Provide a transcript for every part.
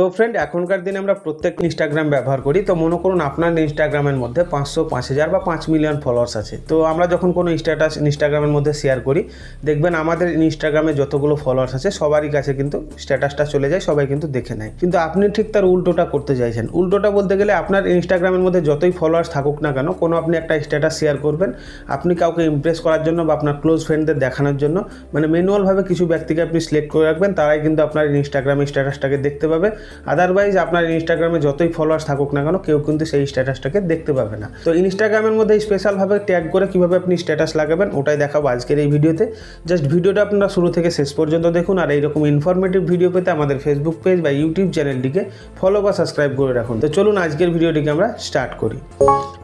তো ফ্রেন্ড এখনকার দিনে আমরা প্রত্যেক ইনস্টাগ্রাম ব্যবহার করি। তো মনে করুন আপনার ইনস্টাগ্রামের মধ্যে পাঁচশো, পাঁচ হাজার বা পাঁচ মিলিয়ন ফলোয়ার্স আছে। তো আমরা যখন কোনো স্ট্যাটাস ইনস্টাগ্রামের মধ্যে শেয়ার করি, দেখবেন আমাদের ইনস্টাগ্রামে যতগুলো ফলোয়ার্স আছে, সবারই কাছে কিন্তু স্ট্যাটাসটা চলে যায়, সবাই কিন্তু দেখে নেয়। কিন্তু আপনি ঠিক তার উল্টোটা করতে চাইছেন। উল্টোটা বলতে গেলে আপনার ইনস্টাগ্রামের মধ্যে যতই ফলোয়ার্স থাকুক না কেন, কোনো আপনি একটা স্ট্যাটাস শেয়ার করবেন, আপনি কাউকে ইমপ্রেস করার জন্য বা আপনার ক্লোজ ফ্রেন্ডদের দেখানোর জন্য মানে ম্যানুয়ালভাবে কিছু ব্যক্তিকে আপনি সিলেক্ট করে রাখবেন, তারাই কিন্তু আপনার ইনস্টাগ্রামে স্ট্যাটাসটাকে দেখতে পাবে। আদারওয়াইজ আপনার ইনস্টাগ্রামে যতই ফলোয়ার্স থাকুক না কেন, কেউ কিন্তু সেই স্ট্যাটাসটাকে দেখতে পাবে না। তো ইনস্টাগ্রামের মধ্যে স্পেশালভাবে ট্যাগ করে কীভাবে আপনি স্ট্যাটাস লাগাবেন, ওটাই দেখাবো আজকের এই ভিডিওতে। জাস্ট ভিডিওটা আপনারা শুরু থেকে শেষ পর্যন্ত দেখুন, আর এইরকম ইনফরমেটিভ ভিডিও পেতে আমাদের ফেসবুক পেজ বা ইউটিউব চ্যানেলটিকে ফলো বা সাবস্ক্রাইব করে রাখুন। তো চলুন আজকের ভিডিওটিকে আমরা স্টার্ট করি।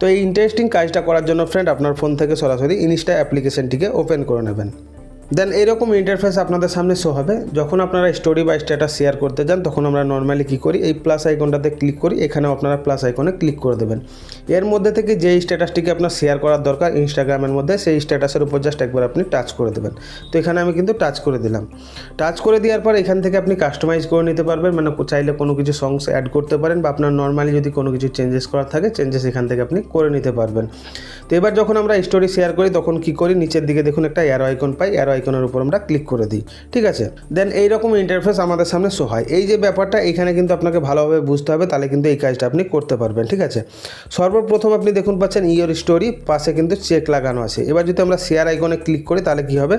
তো এই ইন্টারেস্টিং কাজটা করার জন্য ফ্রেন্ড আপনার ফোন থেকে সরাসরি ইনস্টা অ্যাপ্লিকেশনটিকে ওপেন করে নেবেন। দেন এরকম ইন্টারফেস আপনাদের সামনে শো হবে। যখন আপনারা স্টোরি বা স্ট্যাটাস শেয়ার করতে যান, তখন আমরা নর্মালি কী করি? এই প্লাস আইকনটাতে ক্লিক করি, এখানেও আপনারা প্লাস আইকনে ক্লিক করে দেবেন। এর মধ্যে থেকে যেই স্ট্যাটাসটিকে আপনার শেয়ার করার দরকার ইনস্টাগ্রামের মধ্যে, সেই স্ট্যাটাসের উপর জাস্ট একবার আপনি টাচ করে দেবেন। তো এখানে আমি কিন্তু টাচ করে দিলাম। টাচ করে দেওয়ার পর এখান থেকে আপনি কাস্টমাইজ করে নিতে পারবেন মানে চাইলে কোনো কিছু সংস অ্যাড করতে পারেন, বা আপনার নর্মালি যদি কোনো কিছু চেঞ্জেস করার থাকে চেঞ্জেস এখান থেকে আপনি করে নিতে পারবেন। তো এবার যখন আমরা স্টোরি শেয়ার করি, তখন কি করি? নিচের দিকে দেখুন একটা অ্যারো আইকন পাই অ্যারো আইকনের উপর আমরা ক্লিক করে দিই, ঠিক আছে? দেন এইরকম ইন্টারফেস আমাদের সামনে শো হয়। এই যে ব্যাপারটা, এখানে কিন্তু আপনাকে ভালোভাবে বুঝতে হবে, তাহলে কিন্তু এই কাজটা আপনি করতে পারবেন, ঠিক আছে? সর্বপ্রথম আপনি দেখুন পাচ্ছেন ইয়োর স্টোরি পাশে কিন্তু চেক লাগানো আছে। এবার যদি আমরা শেয়ার আইকনে ক্লিক করি, তাহলে কি হবে?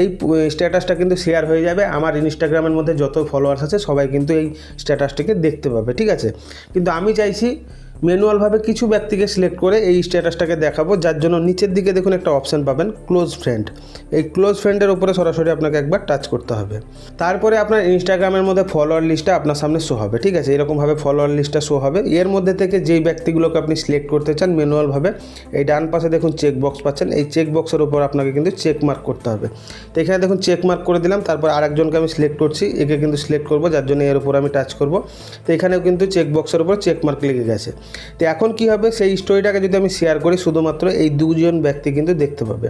এই স্ট্যাটাসটা কিন্তু শেয়ার হয়ে যাবে। আমার ইনস্টাগ্রামের মধ্যে যত ফলোয়ার্স আছে, সবাই কিন্তু এই স্ট্যাটাসটিকে দেখতে পাবে, ঠিক আছে? কিন্তু আমি চাইছি ম্যানুয়ালভাবে কিছু ব্যক্তিকে সিলেক্ট করে এই স্ট্যাটাসটাকে দেখাবো, যার জন্য নিচের দিকে দেখুন একটা অপশান পাবেন ক্লোজ ফ্রেন্ড এই ক্লোজ ফ্রেন্ডের উপরে সরাসরি আপনাকে একবার টাচ করতে হবে। তারপরে আপনার ইনস্টাগ্রামের মধ্যে ফলোয়ার লিস্টটা আপনার সামনে শো হবে, ঠিক আছে? এরকমভাবে ফলোয়ার লিস্টটা শো হবে। এর মধ্যে থেকে যেই ব্যক্তিগুলোকে আপনি সিলেক্ট করতে চান ম্যানুয়ালভাবে, এই ডান পাশে দেখুন চেক বক্স পাচ্ছেন, এই চেক বক্সের উপর আপনাকে কিন্তু চেক মার্ক করতে হবে। তো এখানে দেখুন চেক মার্ক করে দিলাম, তারপর আরেকজনকে আমি সিলেক্ট করছি, একে কিন্তু সিলেক্ট করব, যার জন্য এর উপর আমি টাচ করব। তো এখানেও কিন্তু চেক বক্সের উপর চেক মার্ক লেগে গেছে। তো এখন কি হবে? সেই স্টোরিটাকে যদি আমি শেয়ার করি, শুধুমাত্র এই দুজন ব্যক্তি কিন্তু দেখতে পাবে।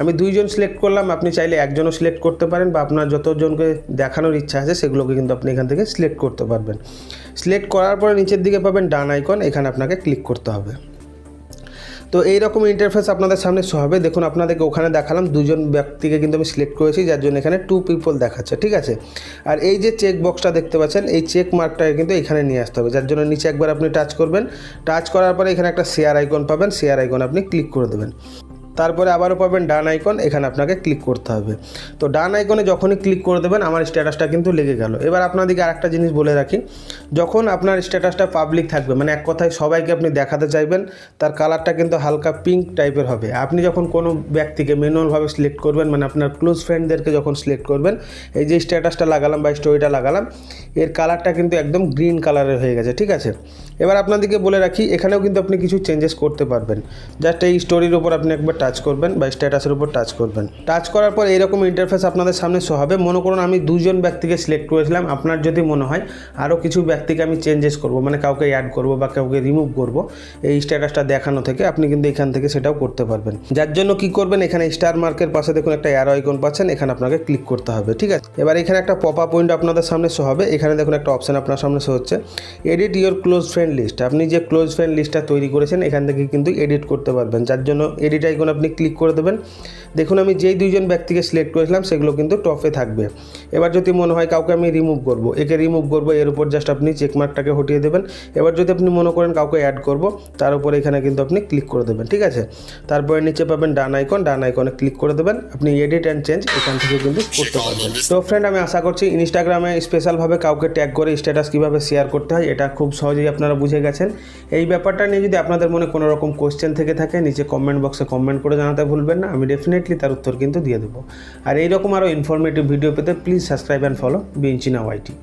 আমি দুইজন সিলেক্ট করলাম, আপনি চাইলে একজনও সিলেক্ট করতে পারেন বা আপনার যতজনকে দেখানোর ইচ্ছা আছে, সেগুলোকে কিন্তু আপনি এখান থেকে সিলেক্ট করতে পারবেন। সিলেক্ট করার পরে নিচের দিকে পাবেন ডান আইকন এখানে আপনাকে ক্লিক করতে হবে। তো এই রকম ইন্টারফেস আপনাদের সামনে হবে। দেখুন, আপনাদেরকে ওখানে দেখালাম, দুজন ব্যক্তিকে কিন্তু আমি সিলেক্ট করেছি, যার জন্য এখানে টু পিপল দেখাচ্ছে, ঠিক আছে? আর এই যে চেক বক্সটা দেখতে পাচ্ছেন, এই চেক মার্কটাকে কিন্তু এখানে নিয়ে আসতে হবে, যার জন্য নিচে একবার আপনি টাচ করবেন। টাচ করার পরে এখানে একটা শেয়ার আইকন পাবেন শেয়ার আইকন আপনি ক্লিক করে দেবেন। তারপরে আবারও পাবেন ডান আইকন, এখানে আপনাকে ক্লিক করতে হবে। তো ডান আইকনে যখনই ক্লিক করে দেবেন, আমার স্ট্যাটাসটা কিন্তু লেগে গেল। এবার আপনাদেরকে আরেকটা জিনিস বলে রাখি, যখন আপনার স্ট্যাটাসটা পাবলিক থাকবে মানে এক কথায় সবাইকে আপনি দেখাতে চাইবেন, তার কালারটা কিন্তু হালকা পিঙ্ক টাইপের হবে। আপনি যখন কোনো ব্যক্তিকে ম্যানুয়ালভাবে সিলেক্ট করবেন মানে আপনার ক্লোজ ফ্রেন্ডদেরকে যখন সিলেক্ট করবেন, এই যে স্ট্যাটাসটা লাগালাম বা স্টোরিটা লাগালাম, এর কালারটা কিন্তু একদম গ্রিন কালারের হয়ে গেছে, ঠিক আছে? এবার আপনাদেরকে বলে রাখি, এখানেও কিন্তু আপনি কিছু চেঞ্জেস করতে পারবেন। জাস্ট এই স্টোরির উপর আপনি একবার টাচ করবেন বা স্ট্যাটাসের উপর টাচ করবেন। টাচ করার পর এইরকম ইন্টারফেস আপনাদের সামনে শো হবে। মনে করুন আমি দুজন ব্যক্তিকে সিলেক্ট করেছিলাম। আপনার যদি মনে হয় আরও কিছু ব্যক্তিকে আমি চেঞ্জেস করব মানে কাউকে অ্যাড করব বা কাউকে রিমুভ করব, এই স্ট্যাটাসটা দেখানো থেকে আপনি কিন্তু এখান থেকে সেটাও করতে পারবেন। যার জন্য কি করবেন? এখানে স্টার মার্কের পাশে দেখুন একটা অ্যারো আইকন পাচ্ছেন, এখানে আপনাকে ক্লিক করতে হবে, ঠিক আছে? এবার এখানে একটা পপ আপ উইন্ডো আপনাদের সামনে শো হবে। এখানে দেখুন একটা অপশান আপনার সামনে শো হচ্ছে। Edit your close friend list আপনি যে ক্লোজ ফ্রেন্ড লিস্টটা তৈরি করেছেন এখান থেকে কিন্তু এডিট করতে পারবেন। যার জন্য এডিট আইকন আপনি ক্লিক করে দেবেন। দেখুন আমি যেই দুইজন ব্যক্তিকে সিলেক্ট করেছিলাম সেগুলো কিন্তু টপে থাকবে। এবার যদি মনে হয় কাউকে আমি রিমুভ করব একে রিমুভ করব এর উপর জাস্ট আপনি চেকমার্কটাকে হটিয়ে দেবেন। এবার যদি আপনি মনে করেন কাউকে অ্যাড করব তার উপর এখানে কিন্তু আপনি ক্লিক করে দেবেন ঠিক আছে? তারপরে নিচে পাবেন ডান আইকন ডান আইকনে ক্লিক করে দেবেন। আপনি এডিট অ্যান্ড চেঞ্জ এখান থেকে কিন্তু করতে পারবেন। তো ফ্রেন্ড আমি আশা করছি ইনস্টাগ্রামে স্পেশালভাবে কাউকে ট্যাগ করে স্ট্যাটাস কীভাবে শেয়ার করতে হয় এটা খুব সহজেই আপনারা বুঝে গেছেন। এই ব্যাপারটা নিয়ে যদি আপনাদের মনে কোনো রকম কোশ্চেন থেকে থাকে, নিচে কমেন্ট বক্সে কমেন্ট করে জানাতে ভুলবেন না। আমি ডেফিনেটলি তার উত্তর কিন্তু দিয়ে দেবো। আর এইরকম আরও ইনফরমেটিভ ভিডিও পেতে প্লিজ সাবস্ক্রাইব অ্যান্ড ফলো বিঞ্চিনা ওয়াইটি